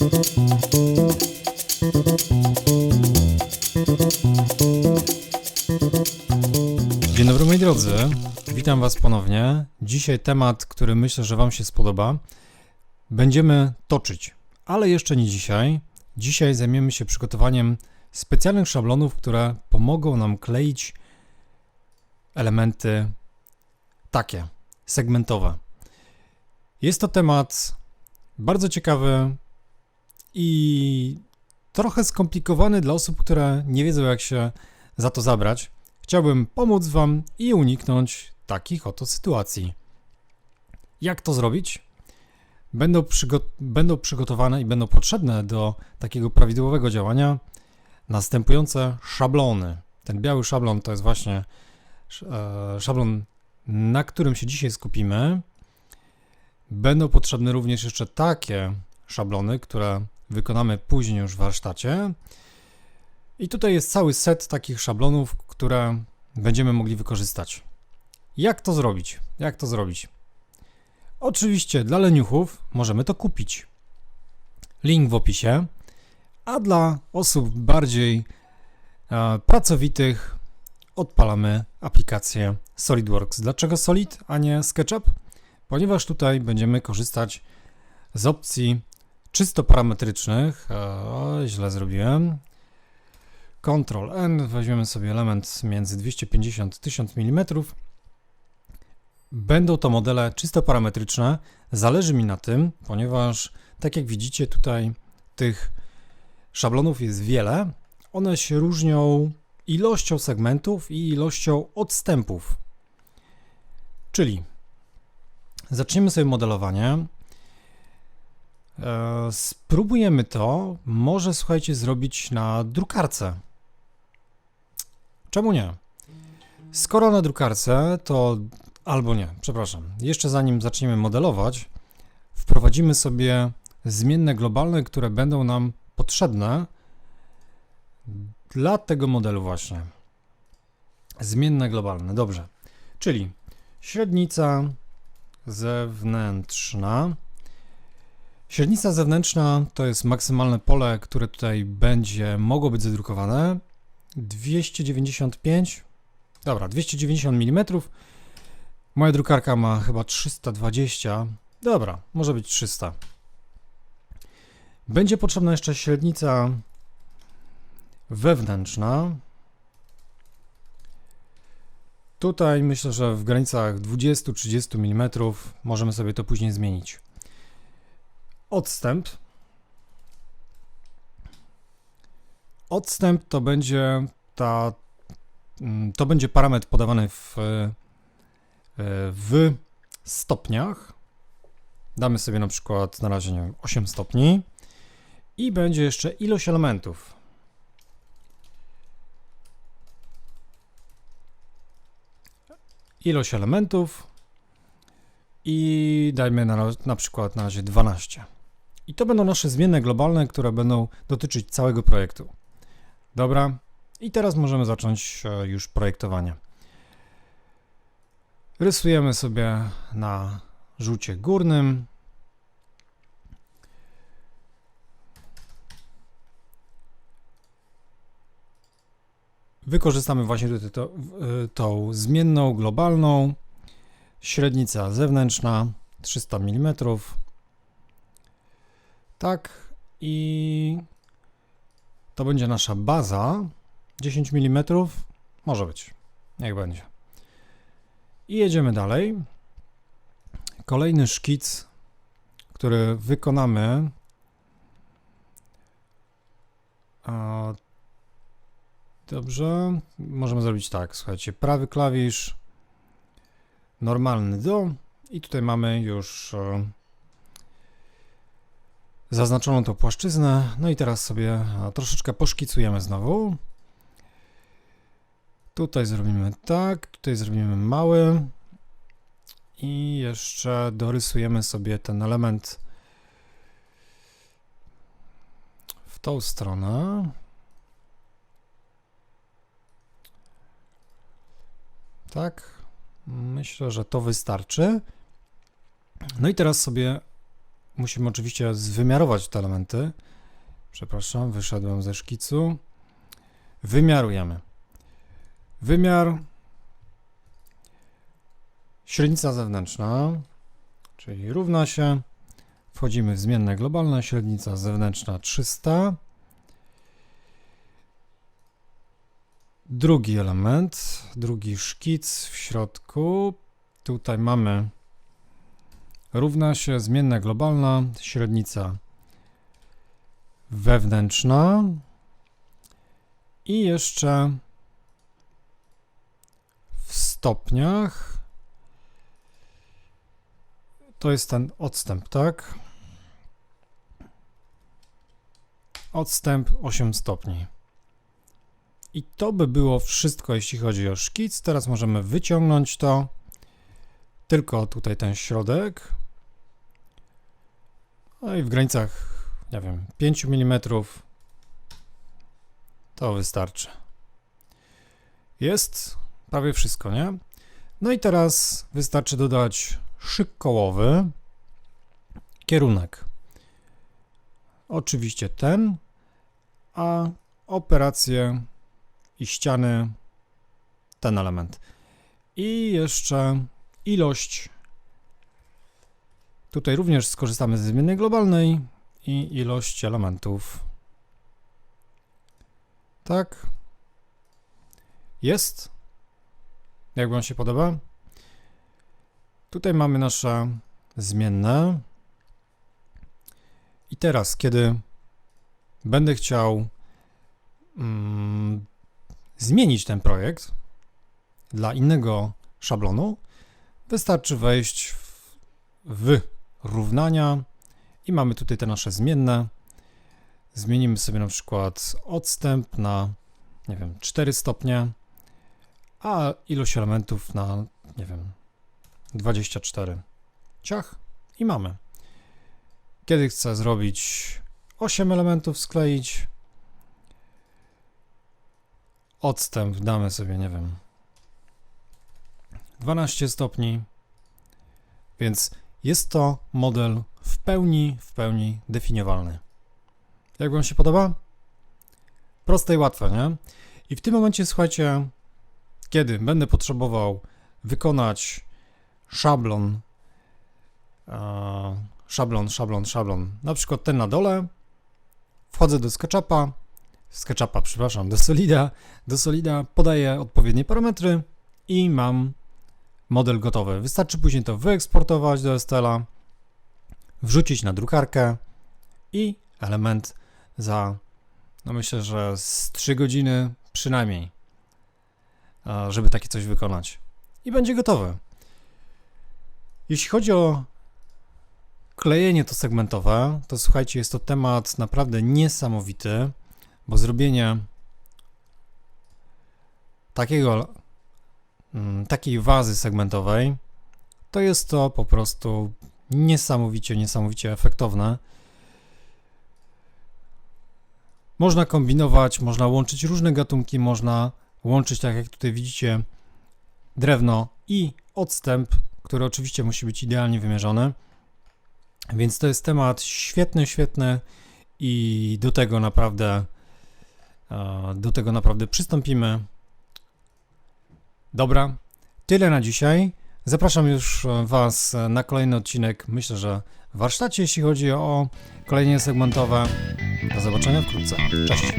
Dzień dobry moi drodzy, witam was ponownie. Dzisiaj temat, który myślę, że wam się spodoba. Będziemy toczyć, ale jeszcze nie dzisiaj. Dzisiaj zajmiemy się przygotowaniem specjalnych szablonów, które pomogą nam kleić elementy takie, segmentowe. Jest to temat bardzo ciekawy i trochę skomplikowany dla osób, które nie wiedzą, jak się za to zabrać. Chciałbym pomóc Wam i uniknąć takich oto sytuacji. Jak to zrobić? Będą, przygo- będą przygotowane i będą potrzebne do takiego prawidłowego działania następujące szablony. Ten biały szablon to jest właśnie e, szablon, na którym się dzisiaj skupimy. Będą potrzebne również jeszcze takie szablony, które wykonamy później już w warsztacie. I tutaj jest cały set takich szablonów, które będziemy mogli wykorzystać. Jak to zrobić? Jak to zrobić? Oczywiście dla leniuchów możemy to kupić. Link w opisie. A dla osób bardziej e, pracowitych odpalamy aplikację SolidWorks. Dlaczego Solid, a nie SketchUp? Ponieważ tutaj będziemy korzystać z opcji czysto parametrycznych. E, źle zrobiłem. Ctrl N, weźmiemy sobie element między 250 a 1000 mm. Będą to modele czysto parametryczne. Zależy mi na tym, ponieważ tak jak widzicie tutaj tych szablonów jest wiele. One się różnią ilością segmentów i ilością odstępów. Czyli zaczniemy sobie modelowanie. E, Spróbujemy to, może słuchajcie, zrobić na drukarce. Czemu nie? Skoro na drukarce, to albo nie, przepraszam. Jeszcze zanim zaczniemy modelować, wprowadzimy sobie zmienne globalne, które będą nam potrzebne dla tego modelu właśnie. Zmienne globalne, dobrze. Czyli średnica zewnętrzna. Średnica zewnętrzna to jest maksymalne pole, które tutaj będzie mogło być zadrukowane. 295, dobra, 290 mm. Moja drukarka ma chyba 320. Dobra, może być 300. Będzie potrzebna jeszcze średnica wewnętrzna. Tutaj myślę, że w granicach 20-30 mm możemy sobie to później zmienić. Odstęp. Odstęp to będzie ta, mm, to będzie parametr podawany w, e, w stopniach. Damy sobie na przykład na razie nie wiem, 8 stopni i będzie jeszcze ilość elementów. Ilość elementów i dajmy na, na przykład na razie 12. I to będą nasze zmienne globalne, które będą dotyczyć całego projektu. Dobra, i teraz możemy zacząć e, już projektowanie. Rysujemy sobie na rzucie górnym. Wykorzystamy właśnie tutaj to, y, tą zmienną globalną. Średnica zewnętrzna 300 mm. Tak i to będzie nasza baza 10 mm. Może być. Niech będzie. I jedziemy dalej. Kolejny szkic, który wykonamy. Dobrze. Możemy zrobić tak. Słuchajcie, prawy klawisz, normalny do i tutaj mamy już zaznaczoną tą płaszczyznę. No i teraz sobie troszeczkę poszkicujemy znowu. Tutaj zrobimy tak, tutaj zrobimy mały i jeszcze dorysujemy sobie ten element w tą stronę. Tak, myślę, że to wystarczy. No i teraz sobie musimy oczywiście zwymiarować te elementy. Przepraszam, wyszedłem ze szkicu. Wymiarujemy. Wymiar średnica zewnętrzna, czyli równa się. Wchodzimy w zmienne globalne, średnica zewnętrzna 300. Drugi element, drugi szkic w środku. Tutaj mamy równa się zmienna globalna, średnica wewnętrzna i jeszcze w stopniach to jest ten odstęp, tak? Odstęp 8 stopni. I to by było wszystko, jeśli chodzi o szkic. Teraz możemy wyciągnąć to. Tylko tutaj ten środek. No i w granicach, nie wiem, 5 mm to wystarczy. Jest prawie wszystko, nie? No i teraz wystarczy dodać szyk kołowy, kierunek. Oczywiście ten, a operację i ściany ten element. I jeszcze ilość. Tutaj również skorzystamy ze zmiennej globalnej i ilość elementów. Tak. Jest. Jak Wam się podoba? Tutaj mamy nasze zmienne. I teraz, kiedy będę chciał mm, zmienić ten projekt dla innego szablonu, wystarczy wejść w, w równania i mamy tutaj te nasze zmienne. Zmienimy sobie na przykład odstęp na, nie wiem, 4 stopnie, a ilość elementów na, nie wiem, 24. Ciach i mamy. Kiedy chcę zrobić 8 elementów, skleić, odstęp damy sobie, nie wiem, 12 stopni, więc jest to model w pełni, w pełni definiowalny. Jak Wam się podoba? Proste i łatwe, nie? I w tym momencie, słuchajcie, kiedy będę potrzebował wykonać szablon, e, szablon, szablon, szablon, na przykład ten na dole, wchodzę do SketchUpa, SketchUpa, przepraszam, do Solida, do Solida podaję odpowiednie parametry i mam model gotowy. Wystarczy później to wyeksportować do STL-a, wrzucić na drukarkę i element za, no myślę, że z 3 godziny przynajmniej, żeby takie coś wykonać. I będzie gotowe. Jeśli chodzi o klejenie to segmentowe, to słuchajcie, jest to temat naprawdę niesamowity, bo zrobienie takiego, takiej wazy segmentowej to jest to po prostu niesamowicie, niesamowicie efektowne. Można kombinować, można łączyć różne gatunki, można łączyć, tak jak tutaj widzicie, drewno i odstęp, który oczywiście musi być idealnie wymierzony. Więc to jest temat świetny, świetny i do tego naprawdę do tego naprawdę przystąpimy. Dobra, tyle na dzisiaj. Zapraszam już Was na kolejny odcinek. Myślę, że w warsztacie, jeśli chodzi o kolejne segmentowe. Do zobaczenia wkrótce. Cześć.